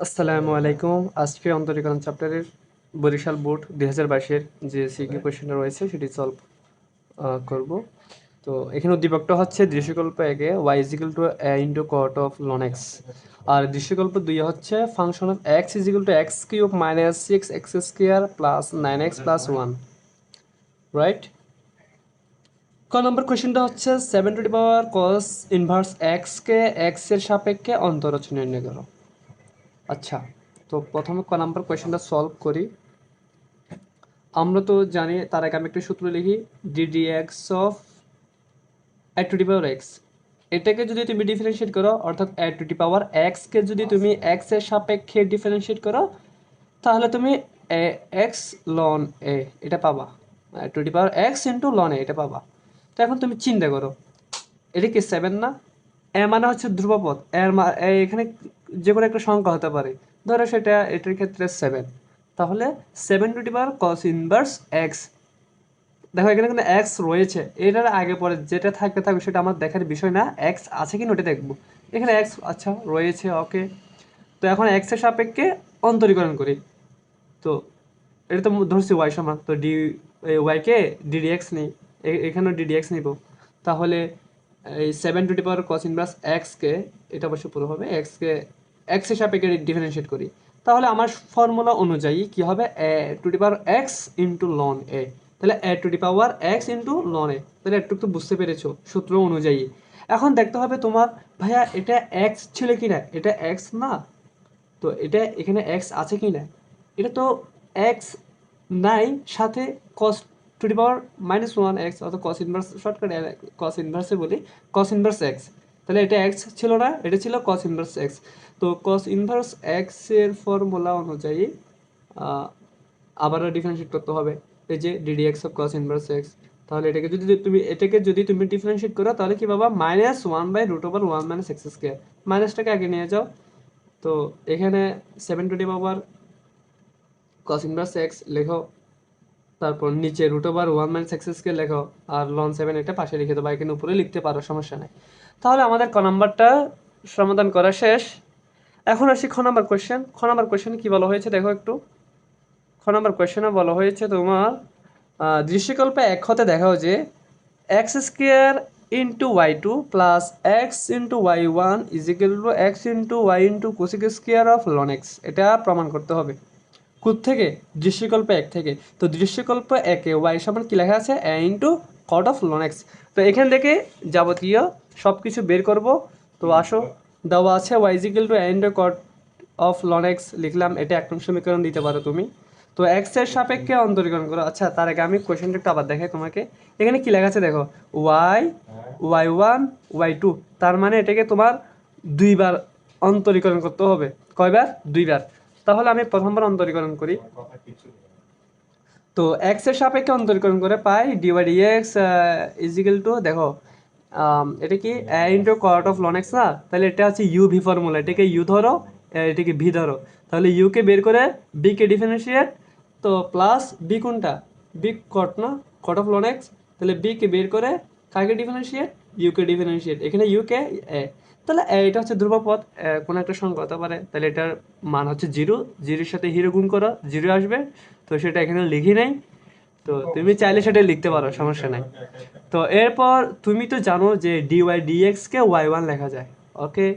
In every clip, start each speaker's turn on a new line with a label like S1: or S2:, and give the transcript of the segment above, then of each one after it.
S1: আসসালামু আলাইকুম। আজকে অন্তরীকরণ চ্যাপ্টারের বরিশাল বোর্ড দুই হাজার বাইশের যে সিকিউ কোয়েশ্চেনটা রয়েছে সেটি সলভ করব। তো এখানে উদ্দীপকটা হচ্ছে দৃশ্যকল্প একে Y equal to A into cot of ln X আর দৃশ্যকল্প দুই হচ্ছে function of X equal to X cube minus six X square plus nine X plus one right ক নম্বর কোয়েশ্চেনটা হচ্ছে seven to power cos inverse এক্সকে এক্সের সাপেক্ষে অন্তরচ নির্ণয় করো আচ্ছা তো প্রথমে ক নাম্বার কোয়েশ্চেনটা সলভ করি। আমরা তো জানি, তার আগে আমি একটা সূত্র লিখি D D X of at to the power X এটাকে যদি তুমি ডিফারেন্সিয়েট করো, অর্থাৎ এট টু ডি পাওয়ার এক্সকে যদি তুমি এক্সের সাপেক্ষে ডিফারেন্সিয়েট করো, তাহলে তুমি এ এক্স লন এ এটা পাবা। To the power X into ln A এটা পাবা। তো এখন তুমি চিন্তা করো, এটা কি সেভেন না? এ মানে হচ্ছে ধ্রুবপদ। এর এখানে যে কোনো একটা সংখ্যা হতে পারে। ধরো সেটা এটার ক্ষেত্রে সেভেন তাহলে seven to power cos inverse X দেখো এখানে কিন্তু এক্স রয়েছে। এটার আগে পরে যেটা থাকবে থাকবে সেটা আমার দেখার বিষয় না। এক্স আছে কি না ওটা দেখব। এখানে এক্স আচ্ছা রয়েছে ওকে তো এখন এক্সের সাপেক্ষে অন্তরীকরণ করি। তো এটা তো ধরছি ওয়াই সমান। তো ডি ওয়াইকে ডিডি এক্স নেই এখানেও ডিডি এক্স নিব। তাহলে এই seven to the power cos inverse এক্সকে এটা অবশ্য পুরো হবে এক্সকে এক্সের সাপেক্ষে ডিফারেন্সিয়েট করি। তাহলে আমার ফর্মুলা অনুযায়ী কি হবে? A to the power X into ln A তাহলে A to the power X into ln A তাহলে একটু তো বুঝতে পেরেছ সূত্র অনুযায়ী। এখন দেখতে হবে তোমার, ভাইয়া, এটা এক্স ছিল কি না? এটা এক্স না? তো এটা এখানে এক্স আছে কি না? এটা তো এক্স নাই, সাথে cos to the power minus one X অর্থাৎ কস ইনভার্স শর্টকাট কস ইনভার্সে বলি কস ইনভার্স এক্স তাহলে এটা এক্স ছিল না, এটা ছিল কস ইনভার্স এক্স তো কস ইনভার্স এক্সের ফর্মুলা অনুযায়ী আবারও ডিফারেন্সিয়েট করতে হবে। এই যে D D X of cos inverse X তাহলে এটাকে যদি তুমি, এটাকে যদি তুমি ডিফারেন্সিয়েট করো, তাহলে কি পাবা? Minus one by root over one minus X square মাইনাসটাকে আগে নিয়ে যাও। তো এখানে seven twenty power cos inverse X লেখো তারপর নিচে root over one minus X square লেখো আর লন সেভেন এটা পাশে লিখে দেবো, এখানে উপরে লিখতে পারো, সমস্যা নেই। তাহলে আমাদের ক নাম্বারটা সমাধান করা শেষ। এখন আসি খ নাম্বার কোয়েশ্চেন খ নাম্বার কোয়েশ্চেনে কী বলা হয়েছে দেখো একটু। খ নাম্বার কোয়েশ্চেনে বলা হয়েছে তোমার দৃশ্যকল্পে এক হতে দেখাও যে X square into Y two plus X into Y one equal to X into Y into cosec square of ln X এটা প্রমাণ করতে হবে। থেকে দৃশ্যকল্প এক থেকে তো দৃশ্যকল্প একে ওয়াই সমান কি লেখা আছে? A into cot of ln X তো এখান থেকে যাবতীয় সব কিছু বের করব। তো আসো, দেওয়া আছে Y equal to A into cot of ln X লিখলাম, এটা এক সমীকরণ দিতে পারো তুমি। তো এক্সের সাপেক্ষে অন্তরীকরণ করো। আচ্ছা তার আগে আমি কোয়েশ্চেনটা একটু আবার দেখাই তোমাকে। এখানে কি লেখা আছে দেখো? Y Y one Y two তার মানে এটাকে তোমার দুইবার অন্তরীকরণ করতে হবে। কয়বার? দুইবার। তাহলে আমি প্রথমবার অন্তরীকরণ করি। তো এক্সের সাপেক্ষে অন্তরীকরণ করে পাই D D Y D X equal to দেখো এটা কি A into cot of ln X না? তাহলে এটা হচ্ছে ইউ ভি ফর্মুলা এটাকে ইউ ধরো এটাকে ভি ধরো। তাহলে ইউকে বের করে বি কে ডিফারেন্সিয়েট তো প্লাস বি কোনটা? বি কট না? কট অফ লন এক্স তাহলে বি কে বের করে কাকে ডিফারেন্সিয়েট ইউকে ডিফারেন্সিয়েট এখানে ইউকে এ তাহলে এটা হচ্ছে ধ্রুবপদ কোনো একটা সংখ্যা হতে পারে। তাহলে এটার মান হচ্ছে জিরো। জিরোর সাথে হিরো গুণ করো জিরো আসবে। তো সেটা এখানে লিখি নাই। তো তুমি চাইলে সেটা লিখতে পারো সমস্যা নাই। তো এরপর তুমি তো জানো যে ডি ওয়াই ডিএক্স কে ওয়াই ওয়ান লেখা যায়। ওকে?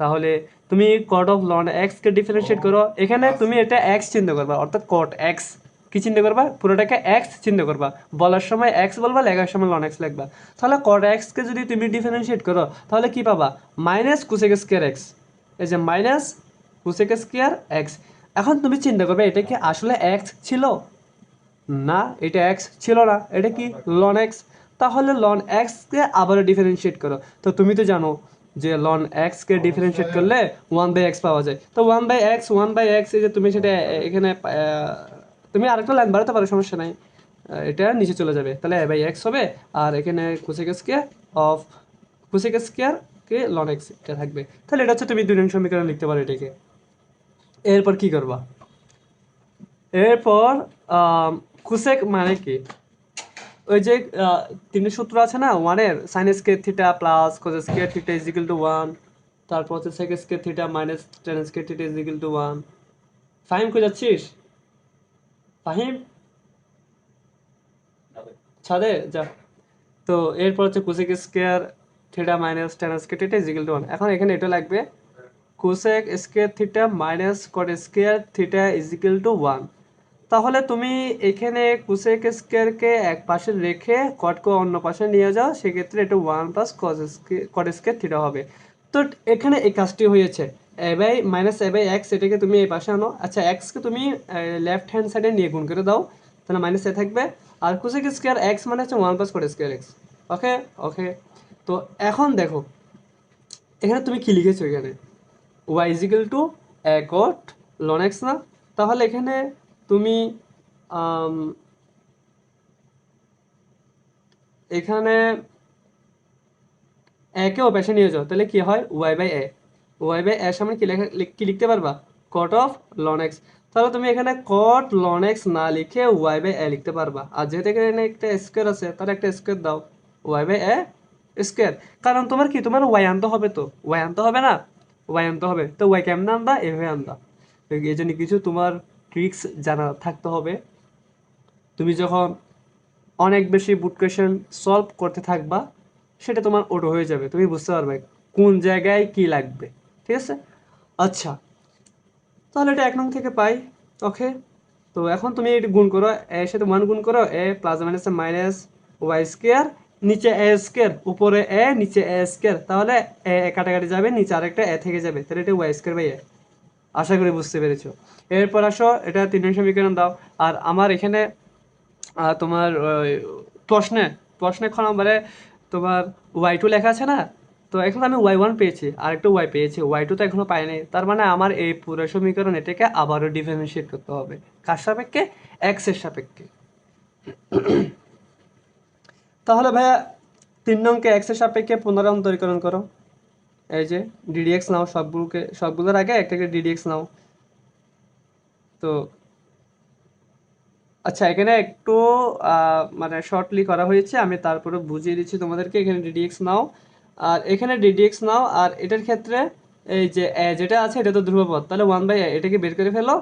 S1: তাহলে তুমি কট অফ লন এক্স কে ডিফারেন্সিয়েট করো। এখানে তুমি এটা এক্স চিন্তা করবা অর্থাৎ কট এক্স কি চিন্তা করবা? পুরোটাকে এক্স চিন্তা করবা। বলার সময় এক্স বলবা, লেখার সময় লন এক্স লিখবা। তাহলে কট এক্স কে যদি তুমি ডিফারেন্সিয়েট করো, তাহলে কি পাবা? মাইনাস কুসেক স্কোয়ার এক্স এই যে মাইনাস কুসেক স্কোয়ার এক্স এখন তুমি চিন্তা করবে, এটা কি আসলে এক্স ছিল? না, এটা এক্স ছিল না। এটা কি লন এক্স তাহলে লন এক্সকে আবারও ডিফারেন্সিয়েট করো। তো তুমি তো জানো যে লন এক্সকে ডিফারেন্সিয়েট করলে ওয়ান বাই এক্স পাওয়া যায়। তো one by X one by X এই যে তুমি সেটা এখানে তুমি লাইন বাড়াতে পারো, সমস্যা নাই। এটা নিচে চলে যাবে। তাহলে এ বাই এক্স হবে, আর এখানে cosec square of cosec square K ln x এটা থাকবে। তাহলে এটা হচ্ছে তুমি দুই নং সমীকরণ লিখতে পারো এটাকে। এরপর কি করবা? এরপর কুসেক মানে কি? ওই যে তিনটে সূত্র আছে না ওয়ানের sine square theta plus cos square theta equal to one তারপর হচ্ছে sec square theta minus tan square theta is equal to one কই যাচ্ছিস ফাহিম ছাদে, যা। তো এরপর হচ্ছে cosec square, theta minus tan square, theta is equal to one এখন এখানে এটা লাগবে, cosec square, theta minus cot square, theta is equal to one তাহলে তুমি এখানে কুসেক স্কোয়ারকে এক পাশে রেখে কটকে অন্য পাশে নিয়ে যাও, সেক্ষেত্রে এটা one plus cot square, theta হবে। তো এখানে এই কাজটি হয়েছে। A by minus A by X এটাকে তুমি এই পাশে আনো। আচ্ছা এক্সকে তুমি লেফট হ্যান্ড সাইডে নিয়ে গুণ করে দাও। তাহলে মাইনাস এ থাকবে। আর কুসেক স্কোয়ার এক্স মানে হচ্ছে one plus cot square X okay okay তো এখন দেখো, এখানে তুমি কি লিখেছো এখানে? Y equal to A cot ln X না? তাহলে এখানে তুমি এখানে একেও পেশে নিয়ে যাও। তাহলে কি হয়? Y by A Y by এর সামনে কি লেখা কি লিখতে পারবা? কট অফ লন এক্স তাহলে তুমি এখানে কট লন এক্স না লিখে ওয়াই বাই এ লিখতে পারবা। আর যেহেতু এখানে একটা স্কোয়ার আছে, তাহলে একটা স্কোয়ার দাও। ওয়াই বাই এ স্কোয়ার কারণ তোমার কি? তোমার ওয়াই আনতে হবে তো। ওয়াই আনতে হবে না? ওয়াই আনতে হবে। তো ওয়াই কেমন আনবা? এভাবে আনবা। তো এই জন্য কিছু তোমার ট্রিক্স জানা থাকতে হবে। তুমি যখন অনেক বেশি বুট কোয়েশন সলভ করতে থাকবা, সেটা তোমার ওটো হয়ে যাবে। তুমি বুঝতে পারবে কোন জায়গায় কি লাগবে। ঠিক আছে আচ্ছা। তাহলে এটা এক নং থেকে পাই। ওকে। তো এখন তুমি এটা গুণ করো এর সাথে ওয়ান গুণ করো, A plus minus minus Y square, নিচে এ স্কোয়ার, উপরে এ, নিচে এ স্কোয়ার। তাহলে এ কাটাকাটি যাবে, নিচে আরেকটা এ থেকে যাবে। তাহলে এটা ওয়াই স্কোয়ার বাই এ। আশা করি বুঝতে পেরেছ। এরপর আসো, এটা তিন নং সমীকরণ দাও। আর আমার এখানে তোমার প্রশ্নে প্রশ্নে খ নম্বরে তোমার ওয়াই টু লেখা আছে না? তো এখন আমি ওয়াই ওয়ান পেয়েছি আর একটু ওয়াই পেয়েছি ওয়াই টু তো এখনও পাইনি। তার মানে আমার এই পুরো সমীকরণ এটাকে আবারও ডিফারেন্সিয়েট করতে হবে। কার সাপেক্ষে? এক্সের সাপেক্ষে। তাহলে ভাইয়া, তিন নংকে এক্সের সাপেক্ষে পুনরান্তরীকরণ করো। এই যে ডিডিএক্স নাও, সবগুলোকে, সবগুলোর আগে একটা একটা ডিডিএক্স নাও। তো আচ্ছা এখানে একটু মানে শর্টলি করা হয়েছে, আমি তারপরে বুঝিয়ে দিচ্ছি তোমাদেরকে। এখানে ডিডিএক্স নাও। আর এখানে ডিডিএক্স নাও, আর এটার ক্ষেত্রে এই যে যেটা আছে, এটা তো ধ্রুবপদ। তাহলে ওয়ান বাই এটাকে বের করে ফেলো।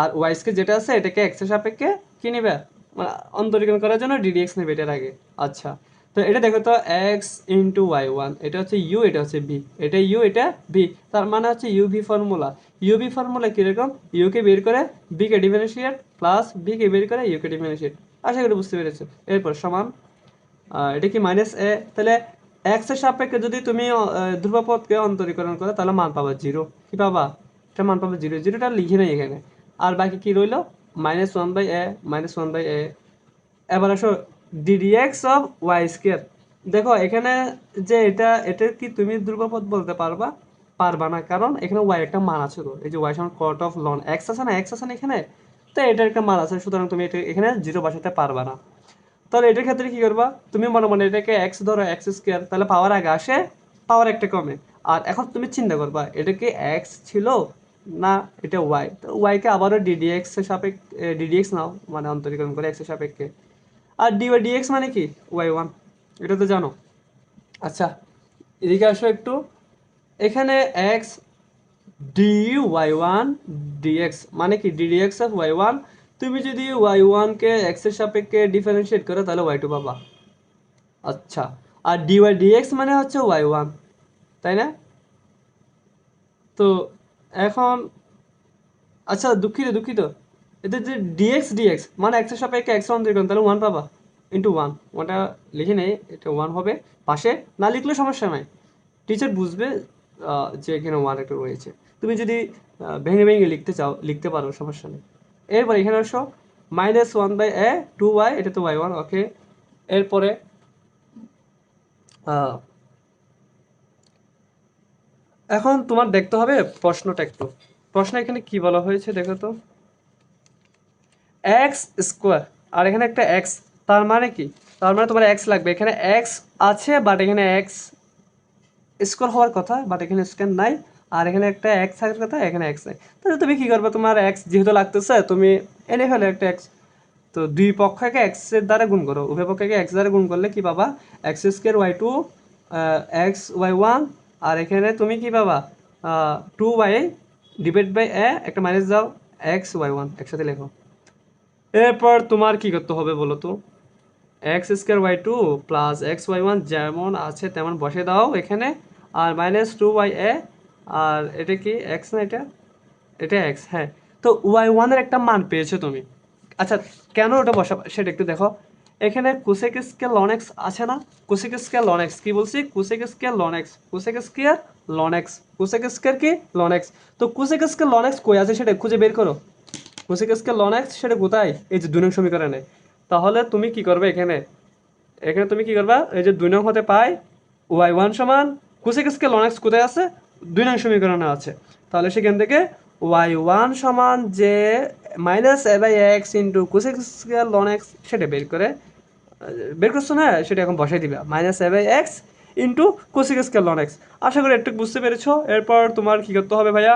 S1: আর ওয়াইসকে যেটা আছে, এটাকে এক্সের সাপেক্ষে কি নেবে? মানে অন্তরীকরণ করার জন্য ডিডিএক্স নেবে এটার আগে। আচ্ছা তো এটা দেখো তো এক্স ইন্টু ওয়াই ওয়ান এটা হচ্ছে ইউ এটা হচ্ছে বি এটা ইউ এটা বি তার মানে হচ্ছে U V formula U V formula কীরকম ইউকে বের করে বিকে ডিফারেন্সিয়েট প্লাস বিকে বের করে ইউকে ডিফারেন্সিয়েট আশা করি বুঝতে পেরেছ। এরপর সমান এটা কি মাইনাস এ তাহলে এক্সের সাপেক্ষে যদি তুমি ধ্রুবপদকে অন্তরীকরণ করো, তাহলে মান পাবা জিরো কি পাবা? এটা মান পাবা জিরো জিরোটা লিখে নেই এখানে। আর বাকি কি রইল? Minus one by A minus one by A এবার আসো ডিডিএক্স অফ ওয়াই স্কোয়ার দেখো, এখানে যে এটা এটা কি তুমি ধ্রুবপদ বলতে পারবা? পারবা না, কারণ এখানে ওয়াই একটা মান আছে তো। এই যে ওয়াই সমান কট অফ লন এক্স আছে না? এক্স আছে না এখানে? তো এটার একটা মান আছে, সুতরাং তুমি এটা এখানে জিরো বসাতে পারবা না। তাহলে এটার ক্ষেত্রে কি করবা? তুমি মনে মনে এটাকে এক্স ধরো এক্স স্কোয়ার তাহলে পাওয়ার আগে আসে পাওয়ার একটা কমে। আর এখন তুমি চিন্তা করবা, এটা কি এক্স ছিল না এটা ওয়াই তো ওয়াইকে আবারও ডিডিএক্স এর সাপেক্ষে ডিডিএক্স নাও মানে অন্তরীকরণ করে এক্সের সাপেক্ষে। আর ডি ওয়াই ডিএক্স মানে কি? ওয়াই ওয়ান এটা তো জানো। আচ্ছা এদিকে আসো একটু। এখানে X D Y one D X মানে কি? ডিডিএক্স অফ ওয়াই ওয়ান তুমি যদি ওয়াই ওয়ানকে এক্সের সাপেক্ষে ডিফারেন্সিয়েট করো, তাহলে ওয়াই টু পাবা। আচ্ছা আর ডি ওয়াই ডিএক্স মানে হচ্ছে ওয়াই ওয়ান তাই না? তো এখন আচ্ছা দুঃখিত দুঃখিত। এতে যে ডিএক্স ডিএক্স মানে এক্সের সাপেক্ষে এক্স অন্তরীকরণ তাহলে ওয়ান পাবা ইন্টু ওয়ান ওয়ানটা লিখে নেই, এটা ওয়ান হবে, পাশে। না লিখলে সমস্যা নাই। টিচার বুঝবে যে এখানে ওয়ান একটা রয়েছে। তুমি যদি ভেঙে ভেঙে লিখতে চাও, লিখতে পারো, সমস্যা নেই। এরপর এখানে আসো minus one by A two Y এটা তো ওয়াই ওয়ান ওকে এরপরে এখন তোমার দেখতে হবে প্রশ্নটা একটু। প্রশ্ন এখানে কি বলা হয়েছে দেখো তো? এক্স স্কোয়ার আর এখানে একটা এক্স তার মানে কি? তার মানে তোমার এক্স লাগবে। এখানে এক্স আছে বাট এখানে এক্স স্কোয়ার হওয়ার কথা বাট এখানে স্কোয়ার নাই। আর এখানে একটা এক্স থাকার কথা, এখানে এক্স নাই। তাহলে তুমি কী করবে? তোমার এক্স যেহেতু লাগতেছে, তুমি এনে ফেলো একটা এক্স তো দুই পক্ষকে এক্সের দ্বারা গুণ করো। উভয় পক্ষকে এক্স দ্বারা গুণ করলে কি পাবা? X square Y two X Y one আর এখানে তুমি কি পাবা? Two Y divide by A একটা মাইনাস দাও এক্স ওয়াই ওয়ান একসাথে লেখো। এরপর তোমার কি করতে হবে বলো তো? X square Y two plus X Y one যেমন আছে তেমন বসে দাও এখানে, আর মাইনাস টু ওয়াই এ আর এটা কি এক্স না এটা? এটা এক্স হ্যাঁ। তো ওয়াই ওয়ানের একটা মান পেয়েছ তুমি। আচ্ছা কেন ওটা বসা সেটা একটু দেখো। এখানে কুসেক স্কেল লন এক্স আছে না? কুসেক স্কেল লন এক্স কি বলছি? Cosec square ln x cosec square ln x cosec square কি? লন এক্স তো কুসেক স্কেল লন এক্স কই আছে সেটা খুঁজে বের করো। কুসেক স্কেল লন এক্স সেটা কোথায়? এই যে দুই নং সমীকরণে। তাহলে তুমি কি করবে এখানে? এখানে তুমি কি করবা? এই যে দুই নং হতে পাই ওয়াই ওয়ান সমান কুসেক স্কেল লন এক্স কোথায় আছে? দুই নং সমীকরণে আছে। তাহলে সেখান থেকে ওয়াই ওয়ান সমান যে minus A by X into cosec square ln X সেটা বের করে বের করছ না? সেটা এখন বসাই দিবা। Minus A by X into cosec square ln X আশা করি একটু বুঝতে পেরেছ। এরপর তোমার কি করতে হবে ভাইয়া?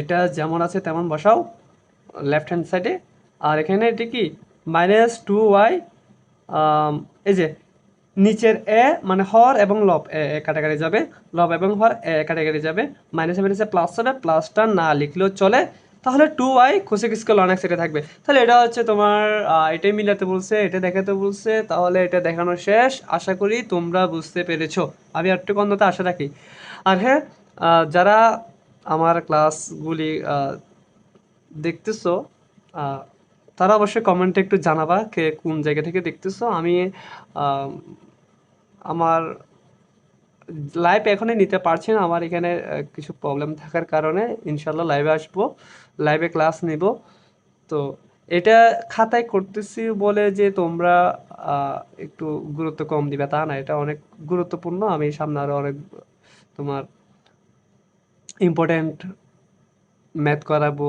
S1: এটা যেমন আছে তেমন বসাও লেফট হ্যান্ড সাইডে আর এখানে এটা কি? মাইনাস টু ওয়াই এই যে নিচের এ মানে হর এবং লব এ কাটাকাটি যাবে। লব এবং হর এ কাটাকাটি যাবে। মাইনাসে মাইনাসে প্লাস হবে প্লাসটা না লিখলেও চলে। তাহলে টু ওয়াই কোসেক স্কেল অনেক সেটা থাকবে। তাহলে এটা হচ্ছে তোমার এটাই মিলাতে বলছে এটা দেখাতে বলছে। তাহলে এটা দেখানো শেষ। আশা করি তোমরা বুঝতে পেরেছ। আমি একটু অন্তত আশা রাখি। আর হ্যাঁ যারা আমার ক্লাসগুলি দেখতেছো তারা অবশ্যই কমেন্টে একটু জানাবা কে কোন জায়গা থেকে দেখতেছো। আম, আমার লাইভ এখনই নিতে পারছি না। আমার এখানে কিছু প্রবলেম থাকার কারণে ইনশাল্লাহ লাইভে আসব। লাইভে ক্লাস নিব। তো এটা খাতায় করতেছি বলে যে তোমরা একটু গুরুত্ব কম দিবে। তা না, এটা অনেক গুরুত্বপূর্ণ। আমি সামনে আরও অনেক তোমার ইম্পর্ট্যান্ট ম্যাথ করাবো।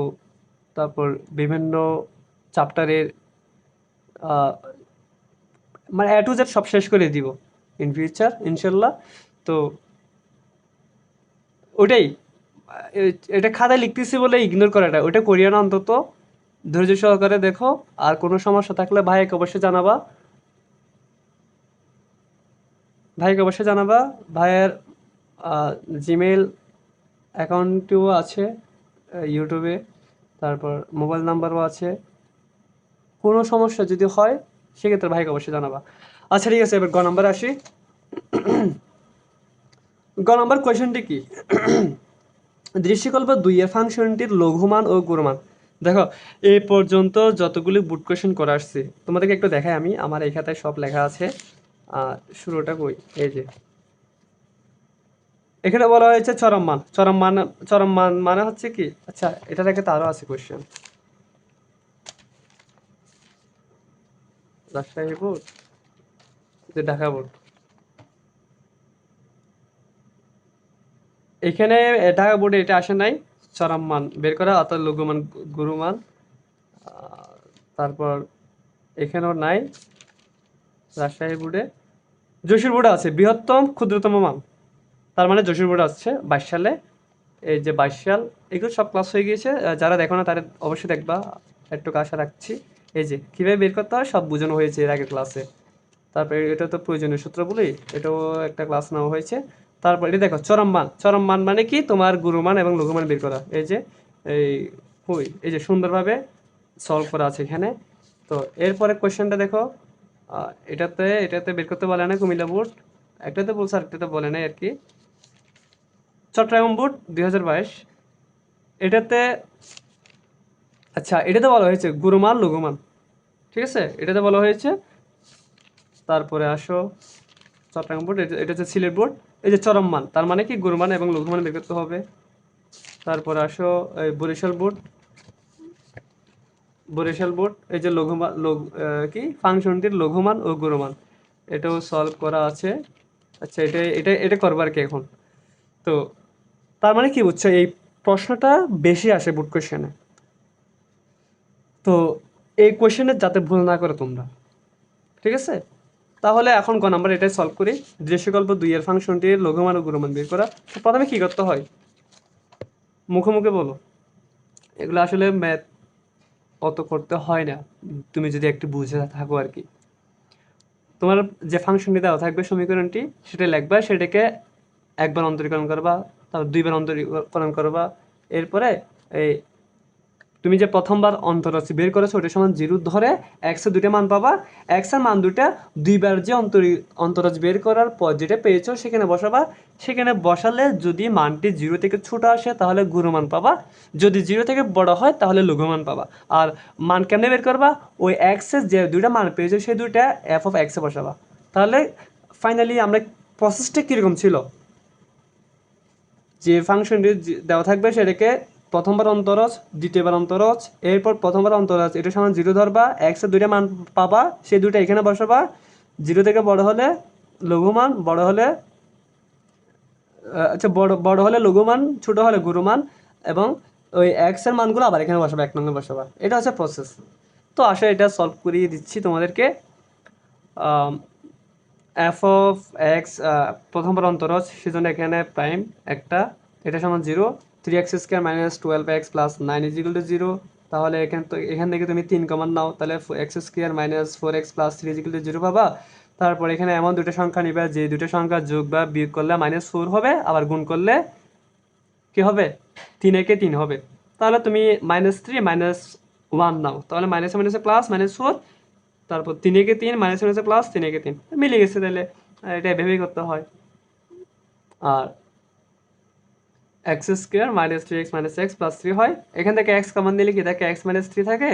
S1: তারপর বিভিন্ন চ্যাপ্টারের মানে জেড সব শেষ করে দিব। ইন ফিউচার ইনশাল্লাহ তো ওটাই এটা খাতায় লিখতেছি বলে ইগনোর করাটা ওটা করিও না অন্তত। ধৈর্য সহকারে দেখো, আর কোনো সমস্যা থাকলে ভাইকে অবশ্যই জানাবা। ভাইকে অবশ্যই জানাবা। ভাইয়ের জিমেল অ্যাকাউন্টটিও আছে ইউটিউবে তারপর মোবাইল নাম্বারও আছে। কোনো সমস্যা যদি হয়, সেক্ষেত্রে ভাইকে অবশ্যই জানাবা। আচ্ছা ঠিক আছে, এবার গ নাম্বার আসি। গ নাম্বার কোয়েশনটি কি? দৃশ্যকল্প দুইয়ের ফাংশনটির লঘুমান ও গুরুমান দেখো এই পর্যন্ত যতগুলি বুট কোয়েশন করে আসছে, তোমাদেরকে একটু দেখাই আমি, আমার এই খাতায় সব লেখা আছে। শুরুটা কই? এই যে। এখানে বলা হয়েছে চরম মান চরম মান চরম মান মানে হচ্ছে কি? আচ্ছা এটা থেকে তারও আছে কোয়েশ্চেন রাজশাহী বোর্ড যে ঢাকা বোর্ড। এখানে ঢাকা বোর্ডে এটা আসে নাই চরম মান বের করা, অর্থাৎ লঘুমান গুরুমান। তারপর এখানেও নাই, রাজশাহী বোর্ডে। যশোর বোর্ডে আছে, বৃহত্তম ক্ষুদ্রতম মান। তার মানে যশোর বোর্ডে আসছে, বাইশ সালে। এই যে বাইশ সাল, এগুলো সব ক্লাস হয়ে গিয়েছে। যারা দেখো না, তারা অবশ্যই দেখবা। একটু আশা রাখছি। এই যে, কীভাবে বের করতে হয়, সব বোঝানো হয়েছে এর আগের ক্লাসে তারপরে এটা তো প্রয়োজনীয় সূত্র বলি, এটাও একটা ক্লাস নেওয়া হয়েছে। তারপর এটা দেখো, চরম মান চরম মান মানে কি? তোমার গুরুমান এবং লঘুমান বের করা। এই যে, এই হুই এই যে সুন্দরভাবে সলভ করা আছে এখানে। তো এরপরে কোয়েশ্চেনটা দেখো এটাতে এটাতে বের করতে বলে না কুমিল্লা বোর্ড। একটাতে বলছে, আরেকটাতে বলে নাই আর কি। চট্টগ্রাম বোর্ড, দুই হাজার বাইশ। এটাতে আচ্ছা এটাতে বলা হয়েছে গুরুমান লঘুমান ঠিক আছে? এটাতে বলা হয়েছে তারপরে আসো, চট্টগ্রাম বোর্ড এটা হচ্ছে সিলেট বোর্ড এই যে চরম মান, তার মানে কি? গুরুমান এবং লঘুমান বের করতে হবে। তারপরে আসো, এই বরিশাল বোর্ড বরিশাল বোর্ড এই যে লঘুমান লঘু কি? ফাংশনটির লঘুমান ও গুরুমান এটাও সলভ করা আছে। আচ্ছা এটা এটা এটা করবার কি এখন। তো, তার মানে কি বুঝছ? এই প্রশ্নটা বেশি আসে বুট কোয়েশ্চেনে তো, এই কোয়েশ্চেনে যাতে ভুল না করে তোমরা। ঠিক আছে? তাহলে এখন গ নাম্বার এটাই সলভ করি। দৃশ্যকল্প দুইয়ের ফাংশনটির লঘুমান ও গুরুমান বের করা। প্রথমে কি করতে হয়? মুখে মুখে বলো। এগুলো আসলে ম্যাথ অত করতে হয় না। তুমি যদি একটু বুঝে থাকো আর কি। তোমার যে ফাংশনটি দেওয়া থাকবে সমীকরণটি সেটা লিখবা, সেটাকে একবার অন্তরীকরণ করবা, তারপর দুইবার অন্তরীকরণ করবা। এরপরে এই তুমি যে প্রথমবার অন্তরাশি বের করেছ, ওটার সমান জিরো ধরে এক্সের দুটো মান পাবা। এক্সের মান দুটা দুইবার যে অন্তরি অন্তরাজ বের করার পর যেটা পেয়েছ, সেখানে বসাবা। সেখানে বসালে যদি মানটি জিরো থেকে ছোট আসে, তাহলে গুরু মান পাবা। যদি জিরো থেকে বড় হয়, তাহলে লঘু মান পাবা। আর মান কেমনে বের করবা? ওই এক্সের যে দুইটা মান পেয়েছ, সেই দুইটা এফ অফ এক্সে বসাবা। তাহলে ফাইনালি আমরা প্রসেসটা কীরকম ছিল? যে ফাংশনটি দেওয়া থাকবে, সেটাকে প্রথমবার অন্তরজ দ্বিতীয়বার অন্তরজ এরপর প্রথমবার অন্তরজ এটা সমান জিরো ধরবা এক্সের দুইটা মান পাবা, সেই দুইটা এখানে বসাবা। জিরো থেকে বড় হলে লঘুমান, বড় হলে আচ্ছা বড় বড় হলে লঘু মান ছোট হলে গুরুমান এবং ওই এক্সের মানগুলো আবার এখানে বসাবা, এক নম্বরে বসাবা। এটা হচ্ছে প্রসেস তো আসলে এটা সলভ করিয়ে দিচ্ছি তোমাদেরকে। এফ অফ এক্স প্রথমবার অন্তরজ সেজন্য এখানে প্রাইম একটা, এটা সমান zero. Three X square minus twelve X plus nine is equal to zero তাহলে এখান তো, এখান থেকে তুমি তিন কমান নাও, তাহলে X square minus four X plus three is equal to zero পাবা। তারপর এখানে এমন দুটো সংখ্যা নিবে, যে দুটো সংখ্যা যোগ বা বিয়োগ করলে মাইনাস ফোর হবে, আবার গুণ করলে কি হবে? তিন একে তিন হবে। তাহলে তুমি মাইনাস থ্রি মাইনাস ওয়ান নাও, তাহলে মাইনাস মাইনাসে প্লাস মাইনাস ফোর তারপর তিন একে তিন মাইনাস মাইনাসে প্লাস তিন একে তিন, মিলে গেছে তাহলে। এটা ভেবেই করতে হয়। আর X square minus three X minus X plus three হয়। এখান থেকে এক্স কমন দিলে কি থাকে? এক্স মাইনাস থ্রি থাকে?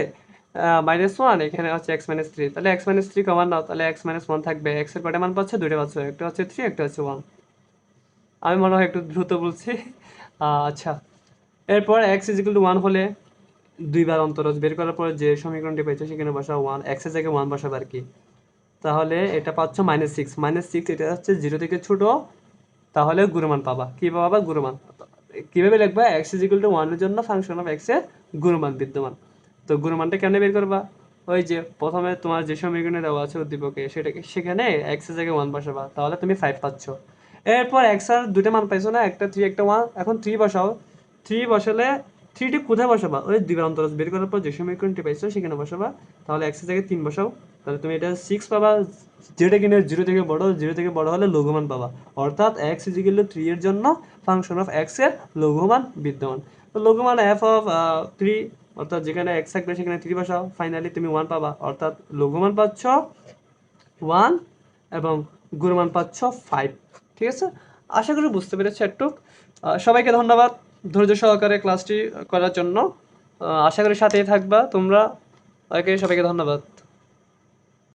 S1: মাইনাস ওয়ান এখানে হচ্ছে এক্স মাইনাস থ্রি তাহলে এক্স মাইনাস থ্রি কমন নাও, তাহলে এক্স মাইনাস ওয়ান থাকবে। এক্সের কটা মান পাচ্ছে দুটো পাচ্ছে। একটা হচ্ছে থ্রি একটা হচ্ছে ওয়ান আমি মনে হয় একটু দ্রুত বলছি। আচ্ছা। এরপর X is equal to one হলে দুইবার অন্তরজ বের করার পর যে সমীকরণটি পেয়েছ, সেখানে বসা ওয়ান এক্সের জায়গায় ওয়ান বসাবে আর কি। তাহলে এটা পাচ্ছ মাইনাস সিক্স মাইনাস সিক্স এটা হচ্ছে জিরো থেকে ছোট। তাহলে গুরুমান পাবা। কি পাবা? গুরুমান কীভাবে লিখবা? এক্স ইজ ইকুয়াল টু ওয়ানের জন্য ফাংশন অফ এক্স গুণমান বিদ্যমান। তো গুণমানটা কেমনে বের করবা? ওই যে প্রথমে তোমার যে সমীকরণে দেওয়া আছে উদ্দীপকে, সেটাকে সেখানে এক্সের জায়গায় ওয়ান বসাবা। তাহলে তুমি ফাইভ পাচ্ছ। এরপর এক্স আর দুটো মান পাইছো না? একটা থ্রি একটা ওয়ান এখন থ্রি বসাও। থ্রি বসালে থ্রিটি কোথায় বসাবা? ওই দুইবার অন্তরজ বের করার পর যে সমীকরণটি পাইছো সেখানে বসাবা। তাহলে এক্সের জায়গায় তিন বসাও। তাহলে তুমি এটা সিক্স পাবা। যেটা কিনা জিরো থেকে বড় জিরো থেকে বড় হলে লঘুমান পাবা। অর্থাৎ এক্স ইজ টু থ্রি এর জন্য ফাংশন অফ এক্সের লঘুমান বিদ্যমান। তো লঘুমান এফ অফ থ্রি অর্থাৎ যেখানে এক্স থাকবে সেখানে থ্রি বসাও। ফাইনালি তুমি ওয়ান পাবা। অর্থাৎ লঘুমান পাচ্ছ ওয়ান এবং গুরুমান পাচ্ছ ফাইভ ঠিক আছে? আশা করি বুঝতে পেরেছ একটু। সবাইকে ধন্যবাদ। ধৈর্য সহকারে ক্লাসটি করার জন্য। আশা করি সাথেই থাকবা। তোমরা ওকে সবাইকে ধন্যবাদ।